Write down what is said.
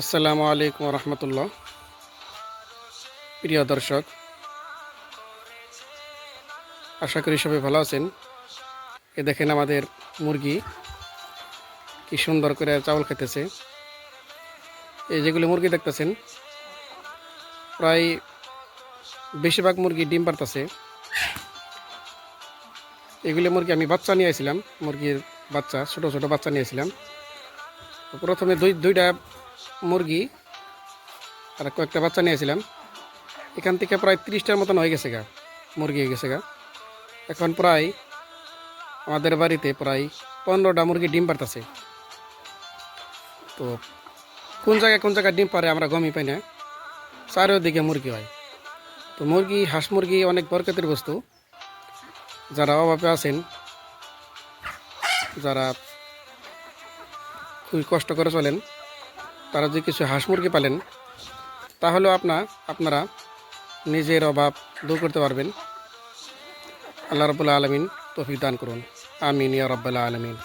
আসসালামু আলাইকুম রহমতুল্লাহ। প্রিয় দর্শক, আশা করি সবাই ভালো আছেন। এ দেখেন আমাদের মুরগি কি সুন্দর করে চাউল খেতেছে। এই যেগুলো মুরগি দেখতেছেন, প্রায় বেশিরভাগ মুরগি ডিম পারতেছে। এগুলো মুরগি আমি বাচ্চা নিয়ে আসছিলাম, মুরগির বাচ্চা, ছোট ছোট বাচ্চা নিয়েছিলাম প্রথমে দুই দুইটা মুরগি আর কয়েকটা বাচ্চা নিয়েছিলাম। এখান থেকে প্রায় তিরিশটার মতন হয়ে গেছে গা, মুরগি হয়ে গেছে গা। এখন প্রায় আমাদের বাড়িতে প্রায় পনেরোটা মুরগি ডিম পারতেছে তো কোন জায়গায় কোন জায়গায় ডিম পারে আমরা গমই পাই না। চারিদিকে মুরগি হয়। তো মুরগি, হাঁস মুরগি অনেক বরকতের বস্তু। যারা অভাবে আছেন, যারা খুবই কষ্ট করে চলেন। তারা যদি কিছু হাঁস মুরগি পালেন, তাহলেও আপনা আপনারা নিজের অভাব দূর করতে পারবেন। আল্লাহ রবুল্লা আলমিন তফিক দান করুন। আমিন ইয়া রব্বাল্লা আলমিন।